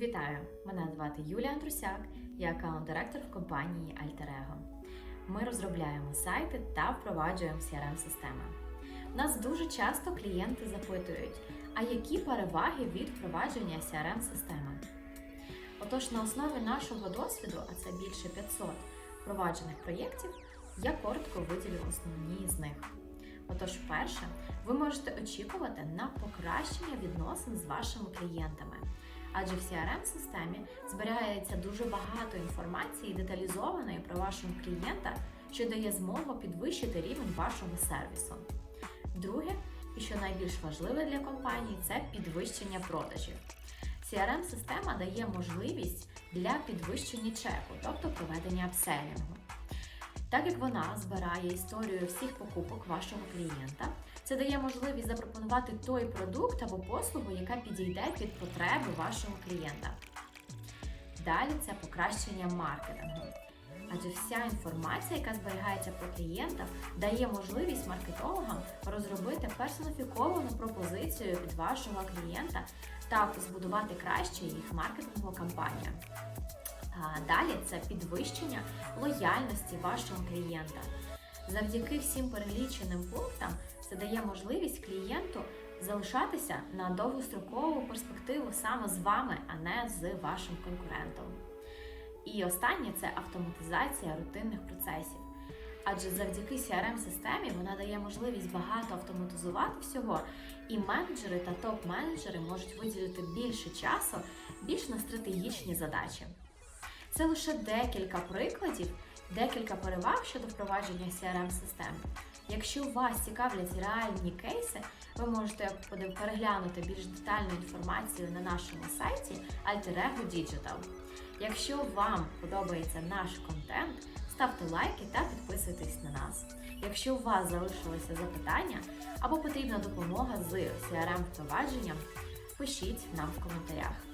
Вітаю! Мене звати Юлія Андрусяк, я аккаунт-директор в компанії Alter-Ego. Ми розробляємо сайти та впроваджуємо CRM-системи. Нас дуже часто клієнти запитують, а які переваги від впровадження CRM-системи? Отож, на основі нашого досвіду, а це більше 500 впроваджених проєктів, я коротко виділю основні з них. Отож, перше, ви можете очікувати на покращення відносин з вашими клієнтами. Адже в CRM-системі зберігається дуже багато інформації деталізованої про вашого клієнта, що дає змогу підвищити рівень вашого сервісу. Друге, і що найбільш важливе для компанії, це підвищення продажів. CRM-система дає можливість для підвищення чеку, тобто проведення апселінгу. Так як вона збирає історію всіх покупок вашого клієнта, це дає можливість запропонувати той продукт або послугу, яка підійде під потреби вашого клієнта. Далі це покращення маркетингу. Адже вся інформація, яка зберігається про клієнта, дає можливість маркетологам розробити персоніфіковану пропозицію від вашого клієнта та збудувати краще їх маркетингову кампанію. Далі це підвищення лояльності вашого клієнта. Завдяки всім переліченим пунктам це дає можливість клієнту залишатися на довгострокову перспективу саме з вами, а не з вашим конкурентом. І останнє це автоматизація рутинних процесів. Адже завдяки CRM-системі вона дає можливість багато автоматизувати всього, і менеджери та топ-менеджери можуть виділити більше часу більш на стратегічні задачі. Це лише декілька прикладів, декілька переваг щодо впровадження CRM-систем. Якщо вас цікавлять реальні кейси, ви можете переглянути більш детальну інформацію на нашому сайті Alter-Ego Digital. Якщо вам подобається наш контент, ставте лайки та підписуйтесь на нас. Якщо у вас залишилися запитання або потрібна допомога з CRM впровадженням, пишіть нам в коментарях.